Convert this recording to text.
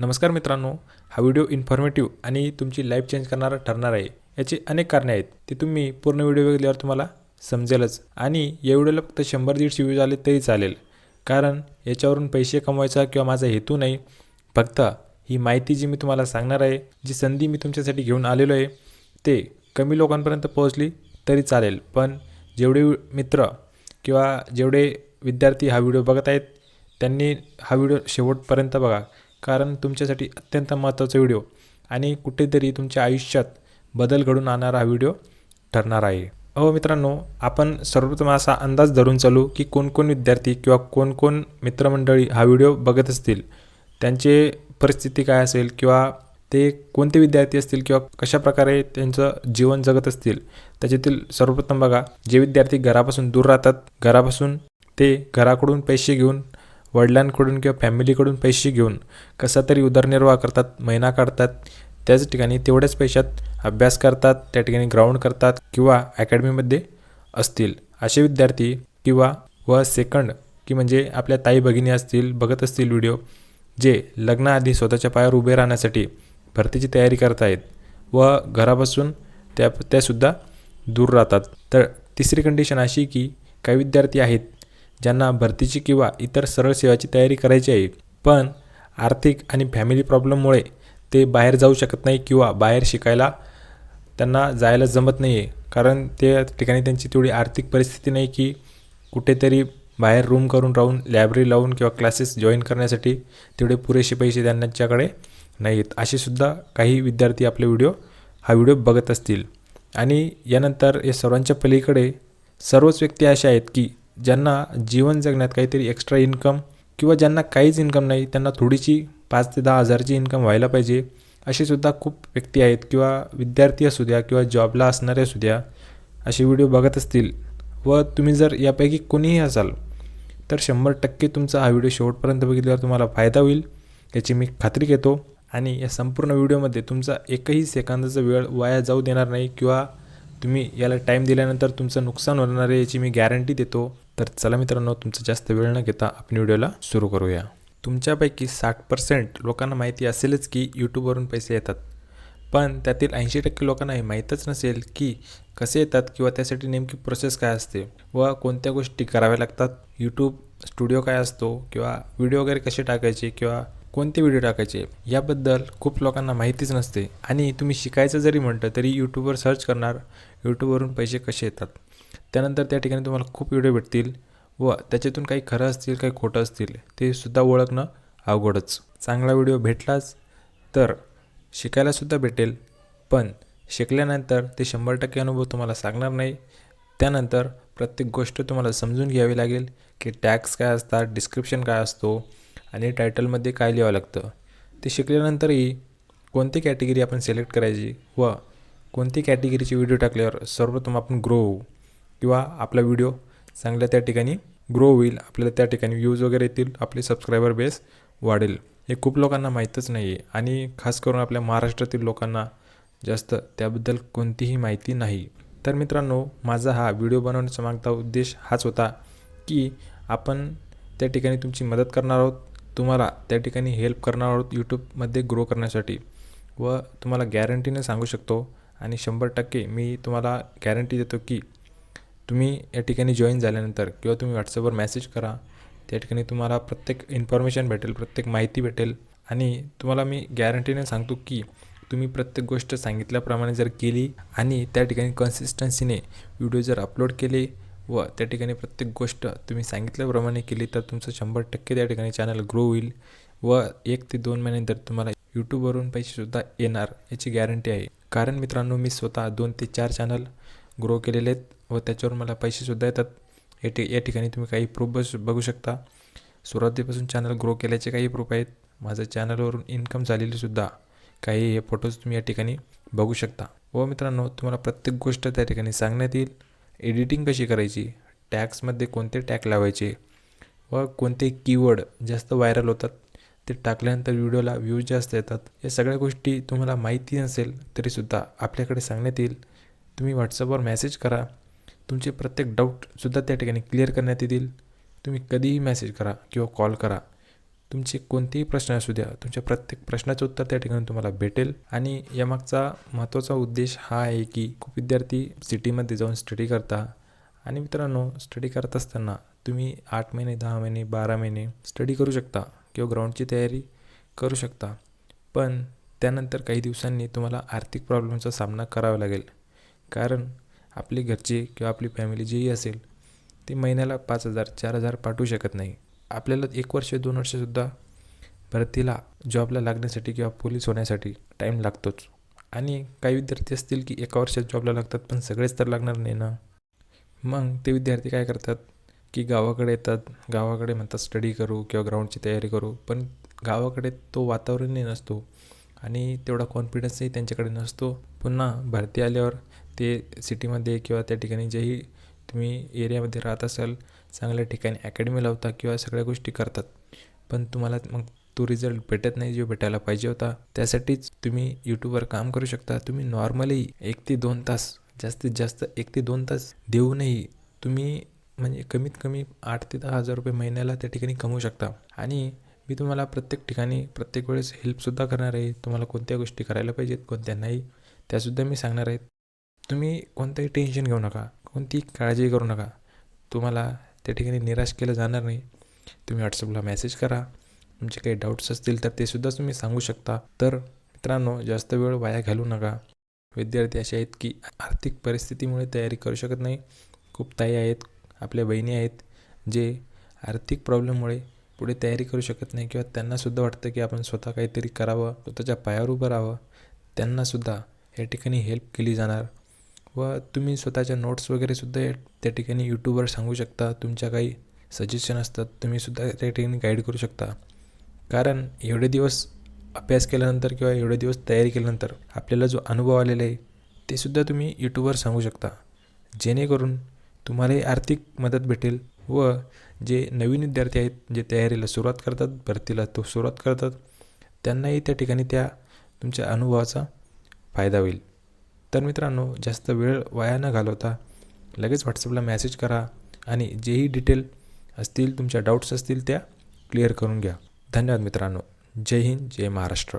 नमस्कार मित्रांनो हा व्हिडिओ इन्फॉर्मेटिव्ह आणि तुमची लाईफ चेंज करणारा ठरणार आहे. याची अनेक कारणे आहेत. ते तुम्ही पूर्ण व्हिडिओ बघितल्यावर तुम्हाला समजेलच. आणि या व्हिडिओला फक्त शंभर दीडशे व्ह्यूज आले तरी चालेल. कारण याच्यावरून पैसे कमवायचा किंवा माझा हेतू नाही. फक्त ही माहिती जी मी तुम्हाला सांगणार आहे जी संधी मी तुमच्यासाठी घेऊन आलेलो आहे ते कमी लोकांपर्यंत पोहोचली तरी चालेल. पण जेवढे मित्र किंवा जेवढे विद्यार्थी हा व्हिडिओ बघत आहेत त्यांनी हा व्हिडिओ शेवटपर्यंत बघा. कारण तुमच्यासाठी अत्यंत महत्त्वाचा व्हिडिओ. आणि कुठेतरी तुमच्या आयुष्यात बदल घडून आणणारा हा व्हिडिओ ठरणार आहे. अहो मित्रांनो आपण सर्वप्रथम असा अंदाज धरून चालू की कोण कोण विद्यार्थी किंवा कोण कोण मित्रमंडळी हा व्हिडिओ बघत असतील? त्यांचे परिस्थिती काय असेल? किंवा ते कोणते विद्यार्थी असतील? किंवा कशा प्रकारे त्यांचं जीवन जगत असतील? त्याच्यातील सर्वप्रथम बघा जे विद्यार्थी घरापासून दूर राहतात घरापासून ते घराकडून पैसे घेऊन वडिलांकडून किंवा फॅमिलीकडून पैसे घेऊन कसा तरी उदरनिर्वाह करतात महिना काढतात त्याच ठिकाणी तेवढ्याच पैशात अभ्यास करतात त्या ठिकाणी ग्राउंड करतात किंवा अकॅडमीमध्ये असतील. असे विद्यार्थी किंवा व सेकंड की म्हणजे आपल्या ताई भगिनी असतील बघत असतील व्हिडिओ जे लग्नाआधी स्वतःच्या पायावर उभे राहण्यासाठी भरतीची तयारी करत आहेत व घरापासून त्या त्यासुद्धा दूर राहतात. तर तिसरी कंडिशन अशी की काही विद्यार्थी आहेत ज्यांना भरतीची किंवा इतर सरळ सेवाची तयारी करायची आहे. पण आर्थिक आणि फॅमिली प्रॉब्लेममुळे ते बाहेर जाऊ शकत नाही किंवा बाहेर शिकायला त्यांना जायला जमत नाही आहे कारण त्या ठिकाणी त्यांची तेवढी आर्थिक परिस्थिती नाही की कुठेतरी बाहेर रूम करून राहून लायब्ररी लावून किंवा क्लासेस जॉईन करण्यासाठी तेवढे पुरेसे पैसे त्यांच्याकडे नाहीत असे सुद्धा काही विद्यार्थी आपले व्हिडिओ हा व्हिडिओ बघत असतील. आणि यानंतर या सर्वांच्या पलीकडे सर्वच व्यक्ती अशा आहेत की ज्यांना जीवन जगण्यात काहीतरी एक्स्ट्रा इन्कम किंवा ज्यांना काहीच इन्कम नाही त्यांना थोडीशी पाच ते दहा हजारची इन्कम व्हायला पाहिजे असे सुद्धा खूप व्यक्ती आहेत किंवा विद्यार्थी असू द्या किंवा जॉबला असणारे असू द्या असे व्हिडिओ बघत असतील. व तुम्ही जर यापैकी कोणीही असाल तर शंभर टक्के तुमचा हा व्हिडिओ शेवटपर्यंत बघितल्यावर तुम्हाला फायदा होईल याची मी खात्री घेतो. आणि या संपूर्ण व्हिडिओमध्ये तुमचा एकही सेकंदाचा वेळ वाया जाऊ देणार नाही किंवा तुम्ही याला टाईम दिल्यानंतर तुमचं नुकसान होणार आहे याची मी गॅरंटी देतो. तर चला मित्रांनो तुमचा जास्त वेळ न घेता आपण व्हिडिओला सुरू करूया. तुमच्यापैकी साठ पर्सेंट लोकांना माहिती असेलच की यूट्यूबवरून पैसे येतात. पण त्यातील ऐंशी टक्के लोकांना हे माहीतच नसेल की कसे येतात किंवा त्यासाठी नेमकी प्रोसेस काय असते व कोणत्या गोष्टी कराव्या लागतात यूट्यूब स्टुडिओ काय असतो किंवा व्हिडिओ वगैरे कसे टाकायचे किंवा कोणते व्हिडिओ टाकायचे याबद्दल खूप लोकांना माहितीच नसते. आणि तुम्ही शिकायचं जरी म्हटलं तरी यूट्यूबवर सर्च करणार यूट्यूबवरून पैसे कसे येतात? त्यानंतर त्या ठिकाणी तुम्हाला खूप व्हिडिओ भेटतील व त्याच्यातून काही खरं असतील काही खोटं असतील ते सुद्धा ओळखणं अवघडच. चांगला व्हिडिओ भेटलाच तर शिकायलासुद्धा भेटेल पण शिकल्यानंतर ते शंभर टक्के अनुभव तुम्हाला सांगणार नाही. त्यानंतर प्रत्येक गोष्ट तुम्हाला समजून घ्यावी लागेल की टॅक्स काय असतात डिस्क्रिप्शन काय असतो आणि टायटलमध्ये काय लिहावं लागतं. ते शिकल्यानंतरही कोणती कॅटेगरी आपण सिलेक्ट करायची व कोणती कॅटेगरीचे व्हिडिओ टाकल्यावर सर्वप्रथम आपण ग्रो होऊ. किंवा आपला व्हिडिओ चांगल्या त्या ठिकाणी ग्रो होईल आपल्याला त्या ठिकाणी व्ह्यूज वगैरे येतील आपले सबस्क्रायबर बेस वाढेल. हे खूप लोकांना माहीतच नाही आहे आणि खास करून आपल्या महाराष्ट्रातील लोकांना जास्त त्याबद्दल कोणतीही माहिती नाही. तर मित्रांनो माझा हा व्हिडिओ बनवण्याचा मागचा उद्देश हाच होता की आपण त्या ठिकाणी तुमची मदत करणार आहोत तुम्हाला त्या ठिकाणी हेल्प करणार आहोत यूट्यूबमध्ये ग्रो करण्यासाठी. व तुम्हाला गॅरंटीने सांगू शकतो आणि शंभर टक्के मी तुम्हाला गॅरंटी देतो की तुम्ही या ठिकाणी जॉईन झाल्यानंतर किंवा तुम्ही व्हॉट्सअपवर मेसेज करा. त्या ठिकाणी तुम्हाला प्रत्येक इन्फॉर्मेशन भेटेल प्रत्येक माहिती भेटेल. आणि तुम्हाला मी गॅरंटीने सांगतो की तुम्ही प्रत्येक गोष्ट सांगितल्याप्रमाणे जर केली आणि त्या ठिकाणी कन्सिस्टन्सीने व्हिडिओ जर अपलोड केले व त्या ठिकाणी प्रत्येक गोष्ट तुम्ही सांगितल्याप्रमाणे केली तर तुमचं शंभर टक्के त्या ठिकाणी चॅनल ग्रो होईल. व एक ते दोन महिन्यानंतर तुम्हाला यूट्यूबवरून पैसेसुद्धा येणार याची गॅरंटी आहे. कारण मित्रांनो मी स्वतः दोन ते चार चॅनल ग्रो केलेले आहेत. व त्याच्यावर मला पैसेसुद्धा येतात. या ठि या ठिकाणी तुम्ही काही प्रूफ बस बघू शकता. सुरुवातीपासून चॅनल ग्रो केल्याचे काही प्रूफ आहेत. माझं चॅनलवरून इन्कम झालेलीसुद्धा काही हे फोटोज तुम्ही या ठिकाणी बघू शकता. व मित्रांनो तुम्हाला प्रत्येक गोष्ट त्या ठिकाणी सांगण्यात येईल. एडिटिंग कशी करायची? टॅक्समध्ये कोणते टॅग लावायचे? व कोणते कीवर्ड जास्त व्हायरल होतात? ते टाकल्यानंतर व्हिडिओला व्ह्यूज जास्त येतात. या सगळ्या गोष्टी तुम्हाला माहिती नसेल तरीसुद्धा आपल्याकडे सांगण्यात येईल. तुम्ही व्हॉट्सअपवर मेसेज करा. तुमचे प्रत्येक डाऊटसुद्धा त्या ठिकाणी क्लिअर करण्यात येतील. तुम्ही कधीही मेसेज करा किंवा कॉल करा. तुमचे कोणतेही प्रश्न असू द्या तुमच्या प्रत्येक प्रश्नाचं उत्तर त्या ठिकाणी तुम्हाला भेटेल. आणि यामागचा महत्त्वाचा उद्देश हा आहे की खूप विद्यार्थी सिटीमध्ये जाऊन स्टडी करता. आणि मित्रांनो स्टडी करत असताना तुम्ही आठ महिने दहा महिने बारा महिने स्टडी करू शकता किंवा ग्राउंडची तयारी करू शकता. पण त्यानंतर काही दिवसांनी तुम्हाला आर्थिक प्रॉब्लेमचा सामना करावा लागेल. कारण आपले घरचे किंवा आपली फॅमिली जेही असेल ते महिन्याला पाच हजार चार हजार पाठवू शकत नाही. आपल्याला एक वर्ष दोन वर्षसुद्धा भरतीला जॉबला लागण्यासाठी किंवा पोलीस होण्यासाठी टाईम लागतोच. आणि काही विद्यार्थी असतील की एका वर्षात जॉबला लागतात पण सगळेच तर लागणार नाही ना? मग ते विद्यार्थी काय करतात की गावाकडे येतात. गावाकडे म्हणतात स्टडी करू किंवा ग्राउंडची तयारी करू. पण गावाकडे तो वातावरणही नसतो आणि तेवढा कॉन्फिडन्सही त्यांच्याकडे नसतो. पुन्हा भरती आल्यावर ते सिटीमध्ये किंवा त्या ठिकाणी जेही तुम्ही एरियामध्ये राहत असाल चांगल्या ठिकाणी अकॅडमी लावता किंवा सगळ्या गोष्टी करतात पण तुम्हाला मग तो रिझल्ट भेटत नाही जो भेटायला पाहिजे होता. त्यासाठीच तुम्ही यूट्यूबवर काम करू शकता. तुम्ही नॉर्मली एक ते दोन तास जास्तीत जास्त एक ते दोन तास देऊनही तुम्ही म्हणजे कमीत कमी आठ ते दहा हजार रुपये महिन्याला त्या ठिकाणी कमवू शकता. आणि मी तुम्हाला प्रत्येक ठिकाणी प्रत्येक वेळेस हेल्पसुद्धा करणार आहे. तुम्हाला कोणत्या गोष्टी करायला पाहिजेत कोणत्या नाही त्यासुद्धा मी सांगणार आहेत तुम्ही कोणतंही टेन्शन घेऊ नका कोणतीही काळजी करू नका. तुम्हाला त्या ठिकाणी निराश केलं जाणार नाही. तुम्ही व्हॉट्सअपला मेसेज करा. तुमचे काही डाऊट्स असतील तर ते सुद्धा तुम्ही सांगू शकता. तर मित्रांनो जास्त वेळ वाया घालू नका. विद्यार्थी असे आहेत की आर्थिक परिस्थितीमुळे तयारी करू शकत नाही. खूप ताई आहेत आपल्या बहिणी आहेत जे आर्थिक प्रॉब्लेममुळे पुढे तयारी करू शकत नाही किंवा त्यांनासुद्धा वाटतं की आपण स्वतः काहीतरी करावं स्वतःच्या पायावर उभं राहावं. त्यांनासुद्धा या ठिकाणी हेल्प केली जाणार. व तुम्ही स्वतःच्या नोट्स वगैरेसुद्धा त्या ठिकाणी यूट्यूबवर सांगू शकता. तुमच्या काही सजेशन असतात तुम्हीसुद्धा त्या ठिकाणी गाईड करू शकता. कारण एवढे दिवस अभ्यास केल्यानंतर किंवा एवढे दिवस तयारी केल्यानंतर आपल्याला जो अनुभव आलेला आहे ते सुद्धा तुम्ही यूट्यूबवर सांगू शकता. जेणेकरून तुम्हालाही आर्थिक मदत भेटेल व जे नवीन विद्यार्थी आहेत जे तयारीला सुरुवात करतात भरतीला तो सुरुवात करतात त्यांनाही त्या ठिकाणी त्या तुमच्या अनुभवाचा फायदा होईल. तर मित्रांनो जास्त वेळ वाया न घालवता लगेच व्हॉट्सअपला मॅसेज करा आणि जेही डिटेल असतील तुमच्या डाऊट्स असतील त्या क्लिअर करून घ्या. धन्यवाद मित्रांनो. जय हिंद जय महाराष्ट्र.